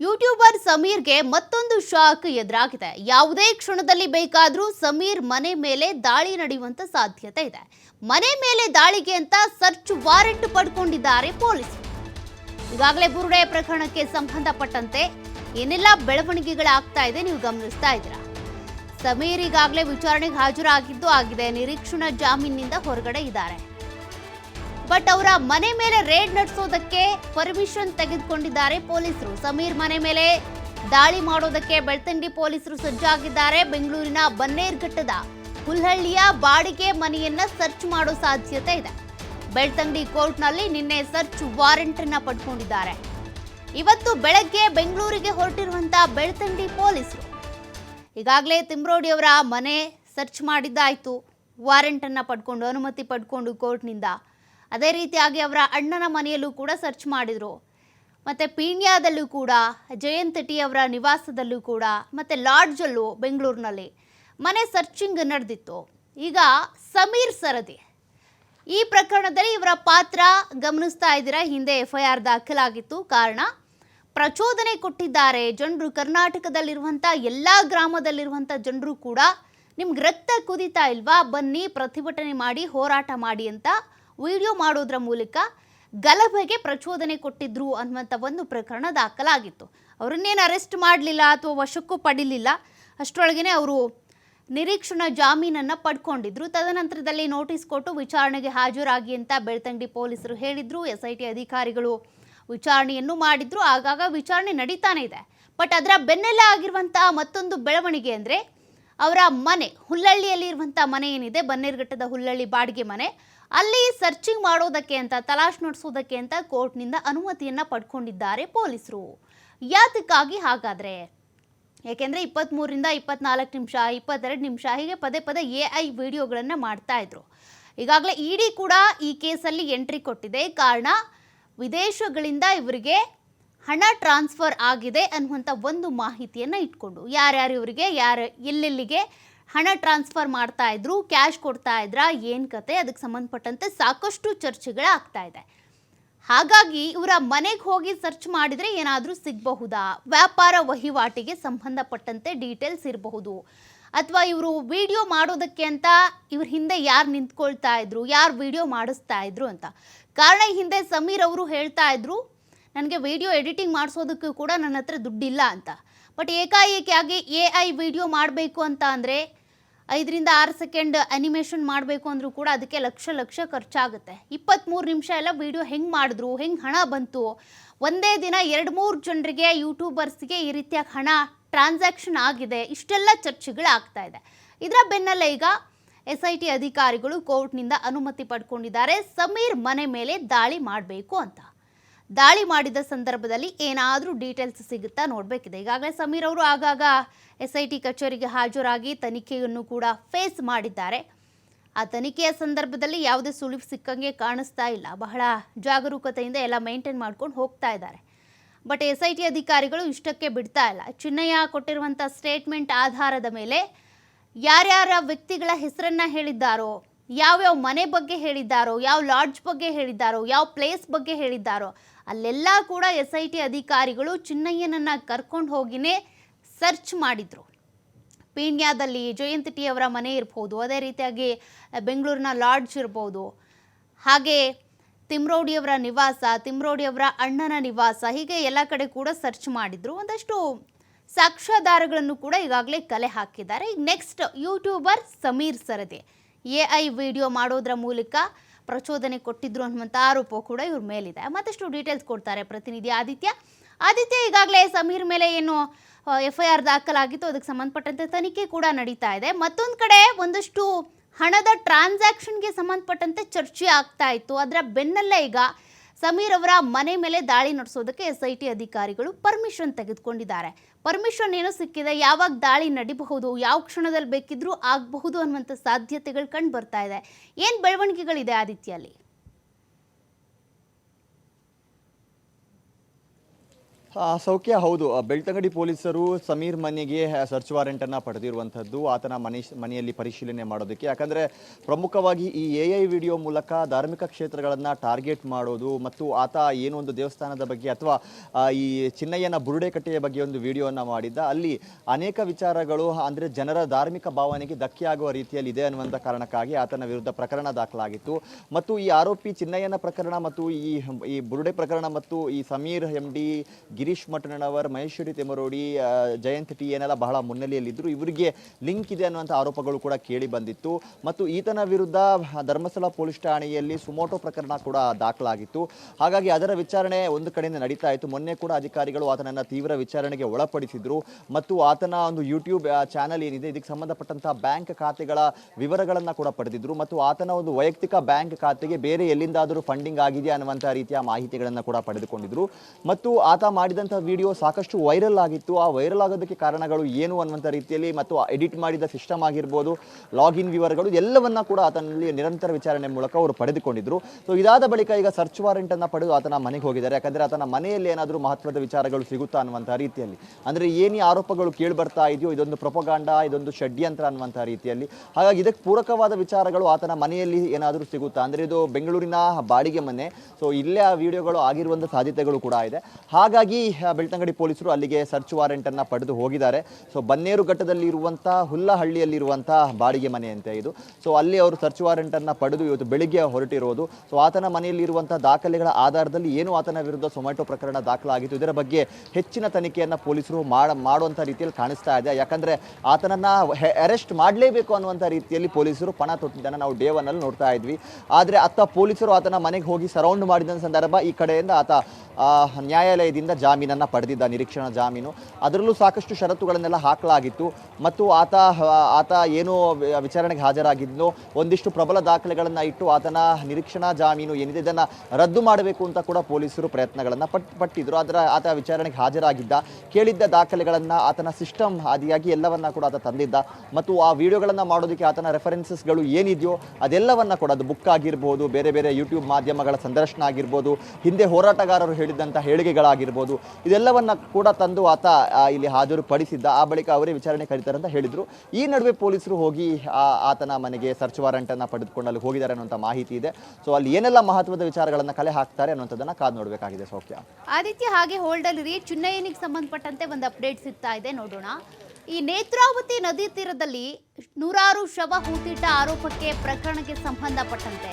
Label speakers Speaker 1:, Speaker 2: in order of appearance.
Speaker 1: YouTuber ಸಮೀರ್ಗೆ ಮತ್ತೊಂದು shock ಎದುರಾಗಿದೆ. ಯಾವುದೇ ಕ್ಷಣದಲ್ಲಿ ಬೇಕಾದರೂ ಸಮೀರ್ ಮನೆ ಮೇಲೆ ದಾಳಿ ನಡೆಯುವಂತ ಸಾಧ್ಯತೆ ಇದೆ. ಮನೆ ಮೇಲೆ ದಾಳಿಗೆ ಅಂತ ಸರ್ಚ್ ವಾರೆಂಟ್ ಪಡ್ಕೊಂಡಿದ್ದಾರೆ ಪೊಲೀಸರು ಈಗಾಗಲೇ ಬುರುಡೆ ಪ್ರಕರಣಕ್ಕೆ ಸಂಬಂಧಪಟ್ಟಂತೆ ಏನೆಲ್ಲ ಬೆಳವಣಿಗೆಗಳಾಗ್ತಾ ಇದೆ ನೀವು ಗಮನಿಸ್ತಾ ಇದ್ದೀರಾ? ಸಮೀರ್ ಈಗಾಗಲೇ ವಿಚಾರಣೆಗೆ ಹಾಜರಾಗಿದ್ದು ಆಗಿದೆ. ನಿರೀಕ್ಷಣಾ ಜಾಮೀನಿನಿಂದ ಹೊರಗಡೆ ಇದ್ದಾರೆ. ಬಟ್ ಅವರ ಮನೆ ಮೇಲೆ ರೇಡ್ ನಡೆಸೋದಕ್ಕೆ ಪರ್ಮಿಷನ್ ತೆಗೆದುಕೊಂಡಿದ್ದಾರೆ ಪೊಲೀಸರು. ಸಮೀರ್ ಮನೆ ಮೇಲೆ ದಾಳಿ ಮಾಡೋದಕ್ಕೆ ಬೆಳ್ತಂಡಿ ಪೊಲೀಸರು ಸಜ್ಜಾಗಿದ್ದಾರೆ. ಬೆಂಗಳೂರಿನ ಬನ್ನೇರ್ಘಟ್ಟದ ಹುಲ್ಹಳ್ಳಿಯ ಬಾಡಿಗೆ ಮನೆಯನ್ನ ಸರ್ಚ್ ಮಾಡೋ ಸಾಧ್ಯತೆ ಇದೆ. ಬೆಳ್ತಂಗಡಿ ಕೋರ್ಟ್ನಲ್ಲಿ ನಿನ್ನೆ ಸರ್ಚ್ ವಾರೆಂಟ್ ಅನ್ನ ಪಡ್ಕೊಂಡಿದ್ದಾರೆ. ಇವತ್ತು ಬೆಳಗ್ಗೆ ಬೆಂಗಳೂರಿಗೆ ಹೊರಟಿರುವಂತಹ ಬೆಳ್ತಂಡಿ ಪೊಲೀಸರು. ಈಗಾಗಲೇ ತಿಮ್ರೋಡಿ ಅವರ ಮನೆ ಸರ್ಚ್ ಮಾಡಿದ್ದಾಯಿತು. ವಾರೆಂಟ್ ಅನ್ನ ಪಡ್ಕೊಂಡು, ಅನುಮತಿ ಪಡ್ಕೊಂಡು ಕೋರ್ಟ್ನಿಂದ ಅದೇ ರೀತಿಯಾಗಿ ಅವರ ಅಣ್ಣನ ಮನೆಯಲ್ಲೂ ಕೂಡ ಸರ್ಚ್ ಮಾಡಿದರು. ಮತ್ತು ಪೀಣ್ಯದಲ್ಲೂ ಕೂಡ, ಜಯಂತ್ ಟಿ ಅವರ ನಿವಾಸದಲ್ಲೂ ಕೂಡ, ಮತ್ತು ಲಾಡ್ಜಲ್ಲೂ ಬೆಂಗಳೂರಿನಲ್ಲಿ ಮನೆ ಸರ್ಚಿಂಗ್ ನಡೆದಿತ್ತು. ಈಗ ಸಮೀರ್ ಸರದಿ. ಈ ಪ್ರಕರಣದಲ್ಲಿ ಇವರ ಪಾತ್ರ ಗಮನಿಸ್ತಾ ಇದ್ದೀರಾ? ಹಿಂದೆ ಎಫ್ ಐ ಆರ್ ದಾಖಲಾಗಿತ್ತು. ಕಾರಣ, ಪ್ರಚೋದನೆ ಕೊಟ್ಟಿದ್ದಾರೆ. ಜನರು ಕರ್ನಾಟಕದಲ್ಲಿರುವಂಥ ಎಲ್ಲ ಗ್ರಾಮದಲ್ಲಿರುವಂಥ ಜನರು ಕೂಡ ನಿಮ್ಗೆ ರಕ್ತ ಕುದೀತಾ ಇಲ್ವಾ? ಬನ್ನಿ, ಪ್ರತಿಭಟನೆ ಮಾಡಿ, ಹೋರಾಟ ಮಾಡಿ ಅಂತ ವಿಡಿಯೋ ಮಾಡೋದ್ರ ಮೂಲಕ ಗಲಭೆಗೆ ಪ್ರಚೋದನೆ ಕೊಟ್ಟಿದ್ರು ಅನ್ನುವಂಥ ಒಂದು ಪ್ರಕರಣ ದಾಖಲಾಗಿತ್ತು. ಅವರನ್ನೇನು ಅರೆಸ್ಟ್ ಮಾಡಲಿಲ್ಲ ಅಥವಾ ವಶಕ್ಕೂ ಪಡಿಲಿಲ್ಲ ಅಷ್ಟರೊಳಗೇ ಅವರು ನಿರೀಕ್ಷಣಾ ಜಾಮೀನನ್ನು ಪಡ್ಕೊಂಡಿದ್ರು. ತದನಂತರದಲ್ಲಿ ನೋಟಿಸ್ ಕೊಟ್ಟು ವಿಚಾರಣೆಗೆ ಹಾಜರಾಗಿ ಅಂತ ಬೆಳ್ತಂಗಡಿ ಪೊಲೀಸರು ಹೇಳಿದ್ರು. ಎಸ್ ಐ ಟಿ ಅಧಿಕಾರಿಗಳು ವಿಚಾರಣೆಯನ್ನು ಮಾಡಿದ್ರು. ಆಗಾಗ ವಿಚಾರಣೆ ನಡೀತಾನೆ ಇದೆ. ಬಟ್ ಅದರ ಬೆನ್ನೆಲ್ಲೇ ಆಗಿರುವಂತಹ ಮತ್ತೊಂದು ಬೆಳವಣಿಗೆ ಅಂದರೆ, ಅವರ ಮನೆ ಹುಲ್ಲಳ್ಳಿಯಲ್ಲಿ ಇರುವಂಥ ಮನೆ ಏನಿದೆ, ಬನ್ನೇರುಘಟ್ಟದ ಹುಲ್ಲಳ್ಳಿ ಬಾಡಿಗೆ ಮನೆ. ಅಲ್ಲಿ ಸರ್ಚಿಂಗ್ ಮಾಡೋದಕ್ಕೆ ಅಂತ, ತಲಾಶ್ ನಡೆಸೋದಕ್ಕೆ ಅಂತ ಕೋರ್ಟ್ನಿಂದ ಅನುಮತಿಯನ್ನ ಪಡ್ಕೊಂಡಿದ್ದಾರೆ ಪೊಲೀಸರು. ಯಾತಕ್ಕಾಗಿ ಹಾಗಾದ್ರೆ? ಯಾಕೆಂದ್ರೆ ಇಪ್ಪತ್ತ್ಮೂರರಿಂದ ಇಪ್ಪತ್ನಾಲ್ಕು ನಿಮಿಷ, ಇಪ್ಪತ್ತೆರಡು ನಿಮಿಷ ಹೀಗೆ ಪದೇ ಪದೇ ಎ ಐ ವಿಡಿಯೋಗಳನ್ನು ಮಾಡ್ತಾ ಇದ್ರು. ಈಗಾಗಲೇ ಡಿ ಕೂಡ ಈ ಕೇಸಲ್ಲಿ ಎಂಟ್ರಿ ಕೊಟ್ಟಿದೆ. ಕಾರಣ, ವಿದೇಶಗಳಿಂದ ಇವರಿಗೆ ಹಣ ಟ್ರಾನ್ಸ್ಫರ್ ಆಗಿದೆ ಅನ್ನುವಂಥ ಒಂದು ಮಾಹಿತಿಯನ್ನು ಇಟ್ಕೊಂಡು, ಯಾರ್ಯಾರು ಇವರಿಗೆ, ಯಾರು, ಎಲ್ಲೆಲ್ಲಿಗೆ ಹಣ ಟ್ರಾನ್ಸ್ಫರ್ ಮಾಡ್ತಾ ಇದ್ರು, ಕ್ಯಾಶ್ ಕೊಡ್ತಾ ಇದ್ರ, ಏನು ಕತೆ? ಅದಕ್ಕೆ ಸಂಬಂಧಪಟ್ಟಂತೆ ಸಾಕಷ್ಟು ಚರ್ಚೆಗಳಾಗ್ತಾ ಇದೆ. ಹಾಗಾಗಿ ಇವರ ಮನೆಗೆ ಹೋಗಿ ಸರ್ಚ್ ಮಾಡಿದರೆ ಏನಾದರೂ ಸಿಗಬಹುದಾ? ವ್ಯಾಪಾರ ವಹಿವಾಟಿಗೆ ಸಂಬಂಧಪಟ್ಟಂತೆ ಡೀಟೇಲ್ಸ್ ಇರಬಹುದು. ಅಥವಾ ಇವರು ವಿಡಿಯೋ ಮಾಡೋದಕ್ಕೆ ಅಂತ ಇವ್ರ ಹಿಂದೆ ಯಾರು ನಿಂತ್ಕೊಳ್ತಾ ಇದ್ರು, ಯಾರು ವಿಡಿಯೋ ಮಾಡಿಸ್ತಾ ಇದ್ರು ಅಂತ. ಕಾರಣ ಹಿಂದೆ ಸಮೀರ್ ಅವರು ಹೇಳ್ತಾ ಇದ್ರು, ನನಗೆ ವಿಡಿಯೋ ಎಡಿಟಿಂಗ್ ಮಾಡಿಸೋದಕ್ಕೂ ಕೂಡ ನನ್ನ ಹತ್ರ ದುಡ್ಡಿಲ್ಲ ಅಂತ. ಬಟ್ ಏಕಾಏಕಿಯಾಗಿ ಎ ಐ ವಿಡಿಯೋ ಮಾಡಬೇಕು ಅಂತ ಅಂದರೆ ಐದರಿಂದ ಆರು ಸೆಕೆಂಡ್ ಅನಿಮೇಷನ್ ಮಾಡಬೇಕು ಅಂದರೂ ಕೂಡ ಅದಕ್ಕೆ ಲಕ್ಷ ಲಕ್ಷ ಖರ್ಚಾಗುತ್ತೆ. ಇಪ್ಪತ್ತ್ಮೂರು ನಿಮಿಷ ಎಲ್ಲ ವಿಡಿಯೋ ಹೆಂಗೆ ಮಾಡಿದ್ರು, ಹೆಂಗೆ ಹಣ ಬಂತು? ಒಂದೇ ದಿನ ಎರಡು ಮೂರು ಜನರಿಗೆ ಯೂಟ್ಯೂಬರ್ಸ್ಗೆ ಈ ರೀತಿಯಾಗಿ ಹಣ ಟ್ರಾನ್ಸಾಕ್ಷನ್ ಆಗಿದೆ. ಇಷ್ಟೆಲ್ಲ ಚರ್ಚೆಗಳಾಗ್ತಾ ಇದೆ. ಇದರ ಬೆನ್ನಲ್ಲೇ ಈಗ ಎಸ್ ಐ ಟಿ ಅಧಿಕಾರಿಗಳು ಕೋರ್ಟ್ನಿಂದ ಅನುಮತಿ ಪಡ್ಕೊಂಡಿದ್ದಾರೆ. ಸಮೀರ್ ಮನೆ ಮೇಲೆ ದಾಳಿ ಮಾಡಬೇಕು ಅಂತ. ದಾಳಿ ಮಾಡಿದ ಸಂದರ್ಭದಲ್ಲಿ ಏನಾದರೂ ಡೀಟೇಲ್ಸ್ ಸಿಗುತ್ತಾ ನೋಡಬೇಕಿದೆ. ಈಗಾಗಲೇ ಸಮೀರ್ ಅವರು ಆಗಾಗ ಎಸ್ ಐ ಟಿ ಕಚೇರಿಗೆ ಹಾಜರಾಗಿ ತನಿಖೆಯನ್ನು ಕೂಡ ಫೇಸ್ ಮಾಡಿದ್ದಾರೆ. ಆ ತನಿಖೆಯ ಸಂದರ್ಭದಲ್ಲಿ ಯಾವುದೇ ಸುಳಿವು ಸಿಕ್ಕಂಗೆ ಕಾಣಿಸ್ತಾ ಇಲ್ಲ. ಬಹಳ ಜಾಗರೂಕತೆಯಿಂದ ಎಲ್ಲ ಮೇಂಟೈನ್ ಮಾಡ್ಕೊಂಡು ಹೋಗ್ತಾ ಇದ್ದಾರೆ. ಬಟ್ ಎಸ್ ಐ ಟಿ ಅಧಿಕಾರಿಗಳು ಇಷ್ಟಕ್ಕೆ ಬಿಡ್ತಾ ಇಲ್ಲ. ಚಿನ್ನಯ್ಯ ಕೊಟ್ಟಿರುವಂಥ ಸ್ಟೇಟ್ಮೆಂಟ್ ಆಧಾರದ ಮೇಲೆ ಯಾರ್ಯಾರ ವ್ಯಕ್ತಿಗಳ ಹೆಸರನ್ನು ಹೇಳಿದ್ದಾರೋ ಯಾವ್ಯಾವ ಮನೆ ಬಗ್ಗೆ ಹೇಳಿದ್ದಾರೋ, ಯಾವ ಲಾಡ್ಜ್ ಬಗ್ಗೆ ಹೇಳಿದ್ದಾರೋ, ಯಾವ ಪ್ಲೇಸ್ ಬಗ್ಗೆ ಹೇಳಿದ್ದಾರೋ, ಅಲ್ಲೆಲ್ಲ ಕೂಡ ಎಸ್ ಐ ಟಿ ಅಧಿಕಾರಿಗಳು ಚಿನ್ನಯ್ಯನನ್ನು ಕರ್ಕೊಂಡು ಹೋಗಿನೇ ಸರ್ಚ್ ಮಾಡಿದರು. ಪೀಣ್ಯದಲ್ಲಿ ಜಯಂತ್ ಟಿ ಅವರ ಮನೆ ಇರ್ಬೋದು, ಅದೇ ರೀತಿಯಾಗಿ ಬೆಂಗಳೂರಿನ ಲಾಡ್ಜ್ ಇರ್ಬೋದು. ಹಾಗೆ ತಿಮ್ರೋಡಿಯವರ ನಿವಾಸ ತಿಮ್ರೋಡಿಯವರ ಅಣ್ಣನ ನಿವಾಸ, ಹೀಗೆ ಎಲ್ಲ ಕಡೆ ಕೂಡ ಸರ್ಚ್ ಮಾಡಿದರು. ಒಂದಷ್ಟು ಸಾಕ್ಷ್ಯಾಧಾರಗಳನ್ನು ಕೂಡ ಈಗಾಗಲೇ ಕಲೆ ಹಾಕಿದ್ದಾರೆ. ಈಗ ನೆಕ್ಸ್ಟ್ ಯೂಟ್ಯೂಬರ್ ಸಮೀರ್ ಸರದಿ. ಎ ಐ ವಿಡಿಯೋ ಮಾಡೋದ್ರ ಮೂಲಕ ಪ್ರಚೋದನೆ ಕೊಟ್ಟಿದ್ರು ಅನ್ನುವಂಥ ಆರೋಪ ಕೂಡ ಇವ್ರ ಮೇಲಿದೆ. ಮತ್ತಷ್ಟು ಡೀಟೇಲ್ಸ್ ಕೊಡ್ತಾರೆ ಪ್ರತಿನಿಧಿ ಆದಿತ್ಯ. ಆದಿತ್ಯ ಈಗಾಗಲೇ ಸಮೀರ್ ಮೇಲೆ ಏನು ಎಫ್ ಐ ಆರ್ ದಾಖಲಾಗಿತ್ತು. ಅದಕ್ಕೆ ಸಂಬಂಧಪಟ್ಟಂತೆ ತನಿಖೆ ಕೂಡ ನಡೀತಾ ಇದೆ. ಮತ್ತೊಂದು ಕಡೆ ಒಂದಷ್ಟು ಹಣದ ಟ್ರಾನ್ಸಾಕ್ಷನ್ಗೆ ಸಂಬಂಧಪಟ್ಟಂತೆ ಚರ್ಚೆ ಆಗ್ತಾ ಇತ್ತು. ಅದರ ಬೆನ್ನಲ್ಲೇ ಈಗ ಸಮೀರ್ ಅವರ ಮನೆ ಮೇಲೆ ದಾಳಿ ನಡೆಸೋದಕ್ಕೆ ಎಸ್ಐಟಿ ಅಧಿಕಾರಿಗಳು ಪರ್ಮಿಷನ್ ತೆಗೆದುಕೊಂಡಿದ್ದಾರೆ. ಪರ್ಮಿಷನ್ ಏನೋ ಸಿಕ್ಕಿದೆ? ಯಾವಾಗ ದಾಳಿ ನಡಿಬಹುದು? ಯಾವ ಕ್ಷಣದಲ್ಲಿ ಬೇಕಿದ್ರೂ ಆಗಬಹುದು ಅನ್ನುವಂಥ ಸಾಧ್ಯತೆಗಳು ಕಂಡು ಬರ್ತಾ ಇದೆ. ಏನು ಬೆಳವಣಿಗೆಗಳಿದೆ ಆದಿತ್ಯಲ್ಲಿ
Speaker 2: ಸೌಖ್ಯ, ಹೌದು. ಬೆಳ್ತಂಗಡಿ ಪೊಲೀಸರು ಸಮೀರ್ ಮನೆಗೆ ಸರ್ಚ್ ವಾರೆಂಟನ್ನು ಪಡೆದಿರುವಂಥದ್ದು ಆತನ ಮನೆ, ಮನೆಯಲ್ಲಿ ಪರಿಶೀಲನೆ ಮಾಡೋದಕ್ಕೆ. ಯಾಕಂದರೆ ಪ್ರಮುಖವಾಗಿ ಈ ಎ ಐ ವಿಡಿಯೋ ಮೂಲಕ ಧಾರ್ಮಿಕ ಕ್ಷೇತ್ರಗಳನ್ನು ಟಾರ್ಗೆಟ್ ಮಾಡೋದು ಮತ್ತು ಆತ ಏನೋ ಒಂದು ದೇವಸ್ಥಾನದ ಬಗ್ಗೆ ಅಥವಾ ಈ ಚಿನ್ನಯ್ಯನ ಬುರುಡೆ ಕಟ್ಟೆಯ ಬಗ್ಗೆ ಒಂದು ವಿಡಿಯೋವನ್ನು ಮಾಡಿದ್ದ, ಅಲ್ಲಿ ಅನೇಕ ವಿಚಾರಗಳು, ಅಂದರೆ ಜನರ ಧಾರ್ಮಿಕ ಭಾವನೆಗೆ ಧಕ್ಕೆಯಾಗುವ ರೀತಿಯಲ್ಲಿ ಇದೆ ಅನ್ನುವಂಥ ಕಾರಣಕ್ಕಾಗಿ ಆತನ ವಿರುದ್ಧ ಪ್ರಕರಣ ದಾಖಲಾಗಿತ್ತು. ಮತ್ತು ಈ ಆರೋಪಿ ಚಿನ್ನಯ್ಯನ ಪ್ರಕರಣ ಮತ್ತು ಈ ಈ ಬುರುಡೆ ಪ್ರಕರಣ ಮತ್ತು ಈ Sameer M D Girish Mattannavar, Maheshwari Timarodi Jayant T, ಏನೆಲ್ಲ ಬಹಳ ಮುನ್ನೆಲೆಯಲ್ಲಿದ್ದರು ಇವರಿಗೆ ಲಿಂಕ್ ಇದೆ ಅನ್ನುವಂಥ ಆರೋಪಗಳು ಕೂಡ ಕೇಳಿ ಬಂದಿತ್ತು. ಮತ್ತು ಈತನ ವಿರುದ್ಧ ಧರ್ಮಸ್ಥಳ ಪೊಲೀಸ್ ಠಾಣೆಯಲ್ಲಿ ಸುಮೋಟೋ ಪ್ರಕರಣ ಕೂಡ ದಾಖಲಾಗಿತ್ತು. ಹಾಗಾಗಿ ಅದರ ವಿಚಾರಣೆ ಒಂದು ಕಡೆಯಿಂದ ನಡೀತಾ ಇತ್ತು. ಮೊನ್ನೆ ಕೂಡ ಅಧಿಕಾರಿಗಳು ಆತನನ್ನು ತೀವ್ರ ವಿಚಾರಣೆಗೆ ಒಳಪಡಿಸಿದ್ರು. ಮತ್ತು ಆತನ ಒಂದು ಯೂಟ್ಯೂಬ್ ಚಾನಲ್ ಏನಿದೆ, ಇದಕ್ಕೆ ಸಂಬಂಧಪಟ್ಟಂತಹ ಬ್ಯಾಂಕ್ ಖಾತೆಗಳ ವಿವರಗಳನ್ನ ಕೂಡ ಪಡೆದಿದ್ರು. ಮತ್ತು ಆತನ ಒಂದು ವೈಯಕ್ತಿಕ ಬ್ಯಾಂಕ್ ಖಾತೆಗೆ ಬೇರೆ ಎಲ್ಲಿಂದಾದರೂ ಫಂಡಿಂಗ್ ಆಗಿದೆ ಅನ್ನುವಂಥ ರೀತಿಯ ಮಾಹಿತಿಗಳನ್ನ ಕೂಡ ಪಡೆದುಕೊಂಡಿದ್ರು. ಮತ್ತು ಆತ ಮಾಡಿದಂತಹ ವಿಡಿಯೋ ಸಾಕಷ್ಟು ವೈರಲ್ ಆಗಿತ್ತು. ಆ ವೈರಲ್ ಆಗೋದಕ್ಕೆ ಕಾರಣಗಳು ಏನು ಅನ್ನುವಂಥ ರೀತಿಯಲ್ಲಿ ಮತ್ತು ಎಡಿಟ್ ಮಾಡಿದ ಸಿಸ್ಟಮ್ ಆಗಿರ್ಬೋದು ಲಾಗಿನ್ ವಿವರಗಳು ಎಲ್ಲವನ್ನ ಕೂಡ ಆತನಲ್ಲಿ ನಿರಂತರ ವಿಚಾರಣೆ ಮೂಲಕ ಅವರು ಪಡೆದುಕೊಂಡಿದ್ರು. ಸೊ ಇದಾದ ಬಳಿಕ ಈಗ ಸರ್ಚ್ ವಾರೆಂಟನ್ನು ಪಡೆದು ಆತನ ಮನೆಗೆ ಹೋಗಿದ್ದಾರೆ. ಯಾಕಂದರೆ ಆತನ ಮನೆಯಲ್ಲಿ ಏನಾದರೂ ಮಹತ್ವದ ವಿಚಾರಗಳು ಸಿಗುತ್ತಾ ಅನ್ನುವಂಥ ರೀತಿಯಲ್ಲಿ. ಅಂದರೆ ಏನೇ ಆರೋಪಗಳು ಕೇಳಿ ಬರ್ತಾ ಇದೆಯೋ, ಇದೊಂದು ಪ್ರೊಪಗಾಂಡ ಇದೊಂದು ಷಡ್ಯಂತ್ರ ಅನ್ನುವಂಥ ರೀತಿಯಲ್ಲಿ. ಹಾಗಾಗಿ ಇದಕ್ಕೆ ಪೂರಕವಾದ ವಿಚಾರಗಳು ಆತನ ಮನೆಯಲ್ಲಿ ಏನಾದರೂ ಸಿಗುತ್ತಾ? ಅಂದರೆ ಇದು ಬೆಂಗಳೂರಿನ ಬಾಡಿಗೆ ಮನೆ. ಸೊ ಇಲ್ಲೇ ಆ ವಿಡಿಯೋಗಳು ಆಗಿರುವಂಥ ಸಾಧ್ಯತೆಗಳು ಕೂಡ ಇದೆ. ಹಾಗಾಗಿ ಬೆಳ್ತಂಗಡಿ ಪೊಲೀಸರು ಅಲ್ಲಿಗೆ ಸರ್ಚ್ ವಾರೆಂಟ್ ಅನ್ನ ಪಡೆದು ಹೋಗಿದ್ದಾರೆ. ಸೊ ಬನ್ನೇರು ಘಟ್ಟದಲ್ಲಿ ಇರುವಂತಹ ಹುಲ್ಲಹಳ್ಳಿಯಲ್ಲಿರುವಂಥ ಬಾಡಿಗೆ ಮನೆ ಅಂತ ಇದು. ಸೊ ಅಲ್ಲಿ ಅವರು ಸರ್ಚ್ ವಾರೆಂಟ್ ಅನ್ನ ಪಡೆದು ಇವತ್ತು ಬೆಳಿಗ್ಗೆ ಹೊರಟಿರೋದು. ಸೊ ಆತನ ಮನೆಯಲ್ಲಿರುವಂಥ ದಾಖಲೆಗಳ ಆಧಾರದಲ್ಲಿ ಏನು ಆತನ ವಿರುದ್ಧ ಸೊಮ್ಯಾಟೊ ಪ್ರಕರಣ ದಾಖಲಾಗಿತ್ತು. ಇದರ ಬಗ್ಗೆ ಹೆಚ್ಚಿನ ತನಿಖೆಯನ್ನ ಪೊಲೀಸರು ಮಾಡುವಂತ ರೀತಿಯಲ್ಲಿ ಕಾಣಿಸ್ತಾ ಇದೆ. ಯಾಕಂದ್ರೆ ಆತನನ್ನ ಅರೆಸ್ಟ್ ಮಾಡಲೇಬೇಕು ಅನ್ನುವಂಥ ರೀತಿಯಲ್ಲಿ ಪೊಲೀಸರು ಪಣ ತೊಟ್ಟಿದ್ದನ್ನು ನಾವು ಡೇ ಒನ್ ಅಲ್ಲಿ ನೋಡ್ತಾ ಇದ್ವಿ. ಆದರೆ ಅತ್ತ ಪೊಲೀಸರು ಆತನ ಮನೆಗೆ ಹೋಗಿ ಸರೌಂಡ್ ಮಾಡಿದ ಸಂದರ್ಭ ಈ ಕಡೆಯಿಂದ ಆತ ನ್ಯಾಯಾಲಯದಿಂದ ನ್ಯಾಯಾಲಯದಿಂದ ಜಾಮೀನನ್ನ ಪಡೆದಿದ್ದ ನಿರೀಕ್ಷಣಾ ಜಾಮೀನು. ಅದರಲ್ಲೂ ಸಾಕಷ್ಟು ಷರತ್ತುಗಳನ್ನೆಲ್ಲ ಹಾಕಲಾಗಿತ್ತು. ಮತ್ತು ಆತ ಆತ ಏನು ವಿಚಾರಣೆಗೆ ಹಾಜರಾಗಿದ್ನೋ, ಒಂದಿಷ್ಟು ಪ್ರಬಲ ದಾಖಲೆಗಳನ್ನು ಇಟ್ಟು ಆತನ ನಿರೀಕ್ಷಣಾ ಜಾಮೀನು ಏನಿದೆ, ಇದನ್ನು ರದ್ದು ಮಾಡಬೇಕು ಅಂತ ಕೂಡ ಪೊಲೀಸರು ಪ್ರಯತ್ನಗಳನ್ನು ಪಟ್, ಪಟ್ಟಿದ್ರು. ಅದರ ಆತ ವಿಚಾರಣೆಗೆ ಹಾಜರಾಗಿದ್ದ. ಕೇಳಿದ್ದ ದಾಖಲೆಗಳನ್ನು ಆತನ ಸಿಸ್ಟಮ್ ಆದಿಯಾಗಿ ಎಲ್ಲವನ್ನ ಕೂಡ ಆತ ತಂದಿದ್ದ. ಮತ್ತು ಆ ವಿಡಿಯೋಗಳನ್ನು ಮಾಡೋದಕ್ಕೆ ಆತನ ರೆಫರೆನ್ಸಸ್ಗಳು ಏನಿದೆಯೋ, ಅದೆಲ್ಲವನ್ನು ಕೂಡ ಅದು ಬುಕ್ ಆಗಿರ್ಬೋದು, ಬೇರೆ ಬೇರೆ ಯೂಟ್ಯೂಬ್ ಮಾಧ್ಯಮಗಳ ಸಂದರ್ಶನ ಆಗಿರ್ಬೋದು, ಹಿಂದೆ ಹೋರಾಟಗಾರರು ಹೇಳಿದಂಥ ಹೇಳಿಕೆಗಳಾಗಿರ್ಬೋದು ಇದೆಲ್ಲವನ್ನ ಕೂಡ ತಂದು ಆತ ಇಲ್ಲಿ ಹಾಜರು ಪಡಿಸಿದ್ದ ಆ ಬಳಿಕ ಅವರೇ ವಿಚಾರಣೆ ಕರೀತಾರೆ ಅಂತ ಹೇಳಿದ್ರು. ಈ ನಡುವೆ ಪೊಲೀಸರು ಹೋಗಿ ಆತನ ಮನೆಗೆ ಸರ್ಚ್ ವಾರಂಟ್ ಅನ್ನ ಪಡೆದುಕೊಂಡು ಅಲ್ಲಿ ಹೋಗಿದ್ದಾರೆ ಅನ್ನುವಂತ ಮಾಹಿತಿ ಇದೆ. ಸೊ ಅಲ್ಲಿ ಏನೆಲ್ಲ ಮಹತ್ವದ ವಿಚಾರಗಳನ್ನ ಕಲೆ ಹಾಕ್ತಾರೆ ಅನ್ನುವಂಥದ್ದನ್ನ ಕಾದು ನೋಡಬೇಕಾಗಿದೆ ಸೌಖ್ಯ.
Speaker 1: ಆದಿತ್ಯ, ಹಾಗೆ ಹೋಲ್ಡ್ ಹೋಲ್ಡಲ್ಲಿರಿ ಚುನ್ನಯ್ಯನಿಗೆ ಸಂಬಂಧಪಟ್ಟಂತೆ ಒಂದು ಅಪ್ಡೇಟ್ ಸಿಗ್ತಾ ಇದೆ. ನೋಡೋಣ. ಈ ನೇತ್ರಾವತಿ ನದಿ ತೀರದಲ್ಲಿ ನೂರಾರು ಶವ ಹೂತಿಟ್ಟ ಆರೋಪಕ್ಕೆ ಪ್ರಕರಣಕ್ಕೆ ಸಂಬಂಧಪಟ್ಟಂತೆ.